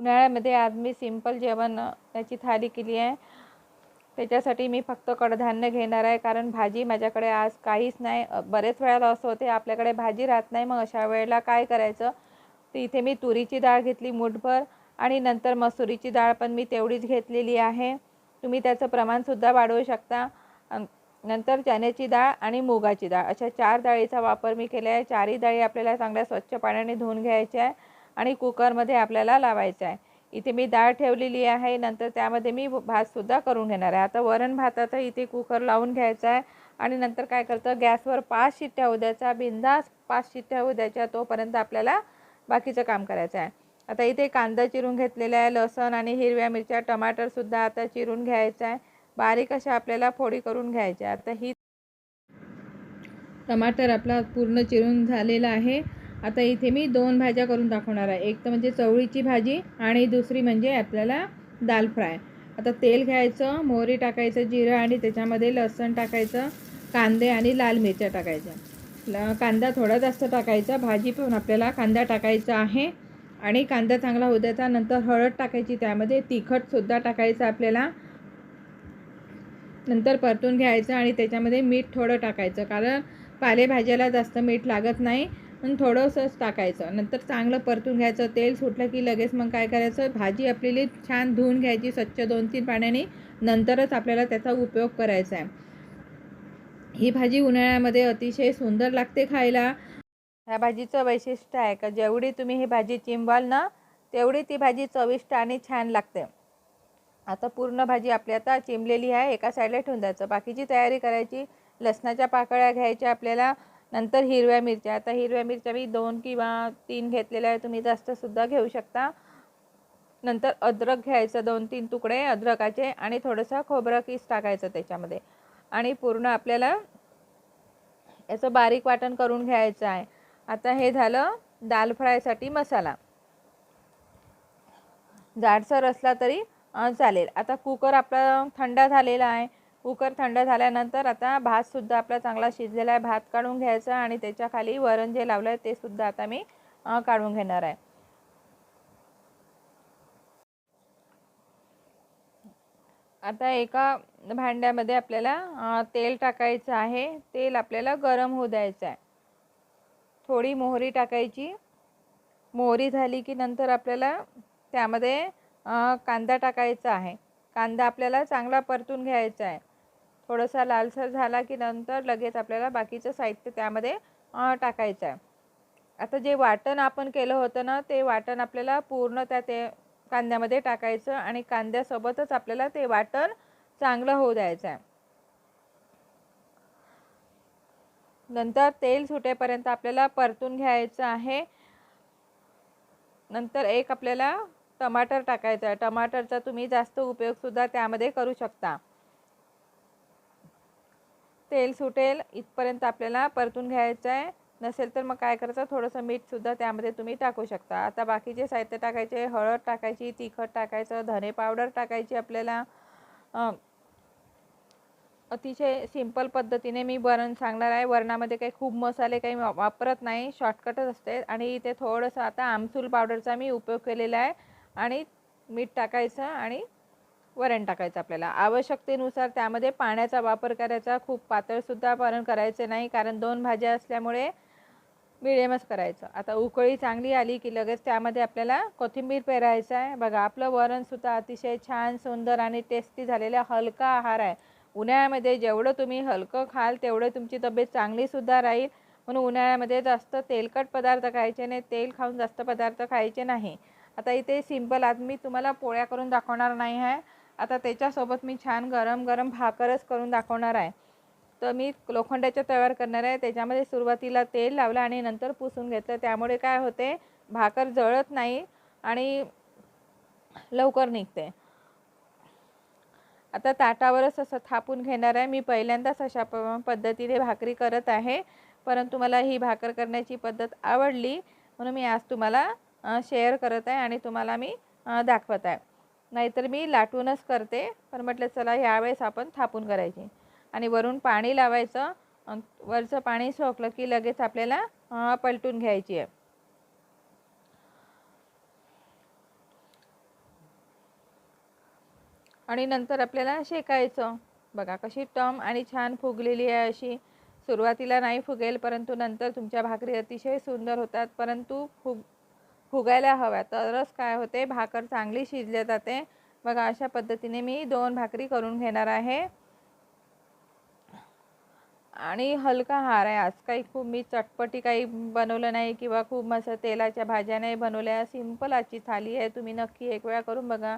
उन्हाळ्यामध्ये आज मी सिंपल जेवण याची थाली केली आहे. त्याच्यासाठी मी फक्त कडधान्य घेणार आहे कारण भाजी माझ्याकडे आज काहीच नाही. बरेच वेळेला असं होते आपल्याकडे भाजी राहत नाही मग अशा वेळेला काय करायचं? तर इथे मी तुरीची डाळ घेतली मुठभर आणि नंतर मसुरीची डाळ पण मी तेवढीच घेतलेली आहे. तुम्ही त्याचं प्रमाणसुद्धा वाढवू शकता. नंतर चण्याची डाळ आणि मुगाची डाळ. अशा चार डाळीचा वापर मी केला आहे. चारही डाळी आपल्याला चांगल्या स्वच्छ पाण्याने धुवून घ्यायच्या आहे. आणि कुकरमध्ये आपल्याला लावायचं आहे. इथे मी डाळ ठेवलेली आहे. नंतर त्यामध्ये मी भातसुद्धा करून घेणार आहे. आता वरण भाताचा इथे कुकर लावून घ्यायचा आहे. आणि नंतर काय करतं गॅसवर पाच शिट्ट्या होऊ द्यायचा बिंदास पाच शिट्ट्या होऊ द्यायच्या तोपर्यंत आपल्याला बाकीचं काम करायचं आहे. आता इथे कांदा चिरून घेतलेला आहे लसण आणि हिरव्या मिरच्या टमाटरसुद्धा आता चिरून घ्यायचं आहे. बारीक अशा आपल्याला फोडी करून घ्यायच्या आता ही टमाटर आपला पूर्ण चिरून झालेला आहे. आता इथे मी दोन भाज्या करून दाखवणार आहे. एक तर म्हणजे चवळीची भाजी आणि दुसरी म्हणजे आपल्याला दाल फ्राय. आता तेल घ्यायचं मोहरी टाकायचं जिरं आणि त्याच्यामध्ये लसण टाकायचं कांदे आणि लाल मिरच्या टाकायच्या. ल कांदा थोडा जास्त टाकायचा भाजी पण आपल्याला कांदा टाकायचा आहे आणि कांदा चांगला होऊ द्यायचा. नंतर हळद टाकायची त्यामध्ये तिखटसुद्धा टाकायचं आपल्याला. नंतर परतून घ्यायचं आणि त्याच्यामध्ये मीठ थोडं टाकायचं कारण पालेभाज्याला जास्त मीठ लागत नाही. पण थोडंसंच टाकायचं. नंतर चांगलं परतून घ्यायचं तेल सुटलं की लगेच मग काय करायचं? भाजी आपल्याला छान धुवून घ्यायची स्वच्छ दोन तीन पाण्याने. नंतरच आपल्याला त्याचा उपयोग करायचा आहे. ही भाजी उन्हाळ्यामध्ये अतिशय सुंदर लागते खायला. ह्या भाजीचं वैशिष्ट्य आहे का? जेवढी तुम्ही ही भाजी चिंबाल ना तेवढी ती भाजी चविष्ट आणि छान लागते. आता पूर्ण भाजी आपली आता चिमलेली आहे एका साईडला ठेवून द्यायचं. बाकीची तयारी करायची लसणाच्या पाकळ्या घ्यायच्या आपल्याला. नंतर हिरव्या मिरच्या. आता हिरव्या मिरच्या मी दोन किंवा तीन घेतलेल्या आहे तुम्ही जास्तसुद्धा घेऊ शकता. नंतर अद्रक घ्यायचं दोन तीन तुकडे अद्रकाचे आणि थोडंसं खोबरं किस टाकायचं त्याच्यामध्ये. आणि पूर्ण आपल्याला याचं बारीक वाटण करून घ्यायचं आहे. आता हे झालं दाल फ्रायसाठी मसाला. जाडसर असला तरी चालेल. आता कुकर आपला थंड झालेला आहे. कुकर थंड झाल्यानंतर आता भातसुद्धा आपला चांगला शिजलेला आहे. भात काढून घ्यायचा आणि त्याच्याखाली वरण जे लावलं आहे ते सुद्धा आता मी काढून घेणार आहे. आता एका भांड्यामध्ये आपल्याला तेल टाकायचं आहे. तेल आपल्याला गरम होऊ द्यायचं आहे. थोडी मोहरी टाकायची. मोहरी झाली की नंतर आपल्याला त्यामध्ये कांदा टाकायचा आहे. कांदा आपल्याला चांगला परतून घ्यायचा आहे. थोडासा लालसर झाला की नंतर लगेच आपल्याला बाकीचं साहित्य त्यामध्ये टाकायचं आहे. आता जे वाटण आपण केलं होतं ना ते वाटण आपल्याला पूर्ण त्या ते कांद्यामध्ये टाकायचं आणि कांद्यासोबतच आपल्याला ते वाटण चांगलं होऊ द्यायचं आहे. नंतर तेल सुटेपर्यंत आपल्याला परतून घ्यायचं आहे. नंतर एक आपल्याला टमाटर टाकायचं आहे. टमाटरचा तुम्ही जास्त उपयोगसुद्धा त्यामध्ये करू शकता. तेल सुटेल इथपर्यंत आपल्याला परतून घ्यायचं आहे. नसेल तर मग काय करायचं? थोडंसं मीठसुद्धा त्यामध्ये तुम्ही टाकू शकता. आता बाकीचे साहित्य टाकायचे हळद टाकायची तिखट टाकायचं धने पावडर टाकायची आपल्याला. अतिशय सिंपल पद्धतीने मी वरण सांगणार आहे. वरणामध्ये काही खूप मसाले काही वापरत नाही. शॉर्टकटच असते आणि इथे थोडंसं आता आमसूल पावडरचा मी उपयोग केलेला आहे. आणि मीठ टाकायचं आणि वरण टाकायचं आपल्याला. आवश्यकतेनुसार त्यामध्ये पाण्याचा वापर करायचा. खूप पातळसुद्धा वरण करायचे नाही कारण दोन भाज्या असल्यामुळे मिडियमच करायचं. आता उकळी चांगली आली की लगेच त्यामध्ये आपल्याला कोथिंबीर पेरायचं आहे. बघा आपलं वरणसुद्धा अतिशय छान सुंदर आणि टेस्टी झालेला हलका आहार आहे. उन्हाळ्यामध्ये जेवढं तुम्ही हलकं खाल तेवढं तुमची तब्येत चांगलीसुद्धा राहील. म्हणून उन्हाळ्यामध्ये जास्त तेलकट पदार्थ खायचे नाही. तेल खाऊन जास्त पदार्थ खायचे नाही. आता इथे सिंपल आज मी तुम्हाला पोळ्या करून दाखवणार नाही आहे. आता त्याच्यासोबत मी छान गरम गरम भाकरच करून दाखवणार आहे. तर मी लोखंडाच्या तयार करणार आहे. त्याच्यामध्ये सुरुवातीला तेल लावलं आणि नंतर पुसून घेतलं. त्यामुळे काय होते भाकर जळत नाही आणि लवकर निघते. आता ताटावरच असं थापून घेणार आहे. मी पहिल्यांदाच अशा प पद्धतीने भाकरी करत आहे. परंतु मला ही भाकर करण्याची पद्धत आवडली. म्हणून मी आज तुम्हाला शेअर करत आहे आणि तुम्हाला मी दाखवत आहे. नाहीतर मी लाटूनच करते. पण म्हटलं चला ह्यावेळेस आपण थापून करायची. आणि वरून पाणी लावायचं. वरचं पाणी सोकलं की लगेच आपल्याला पलटून घ्यायची आहे. आणि नंतर आपल्याला शेकायचं. बघा कशी टम आणि छान फुगलेली आहे अशी. सुरुवातीला नाही फुगेल परंतु नंतर तुमच्या भाकरी अतिशय सुंदर होतात. परंतु फुग फुगायला हव्या. तरच काय होते भाकर चांगली शिजल्या जाते. बघा अशा पद्धतीने मी दोन भाकरी करून घेणार आहे. आणि हलका हार आहे. आज काही खूप मी चटपटी काही बनवलं नाही किंवा खूप मस्त तेलाच्या भाज्या नाही बनवल्या. सिंपल आजची थाली आहे. तुम्ही नक्की एक वेळा करून बघा.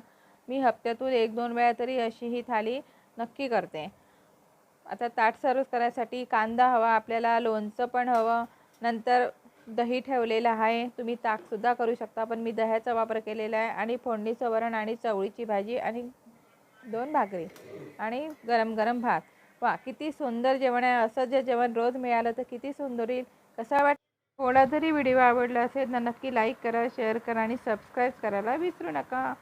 मी हप्त्यातून एक दोन वेळा तरी अशी ही थाली नक्की करते. आता ताट सर्व करायसाठी कांदा हवा आपल्याला लोणचं पण हवं. नंतर दही ठेवलेलं आहे. तुम्ही ताकसुद्धा करू शकता पण मी दह्याचा वापर केलेला आहे आणि फोडणीचं वरण आणि चवळीची भाजी आणि दोन भाकरी आणि गरम गरम भात. वा किती सुंदर जेवण आहे. असं जे जेवण रोज मिळालं तर किती सुंदर येईल कसा वाट थोडा जरी व्हिडिओ आवडला असेल तर नक्की लाईक करा शेअर करा आणि सबस्क्राईब करायला विसरू नका.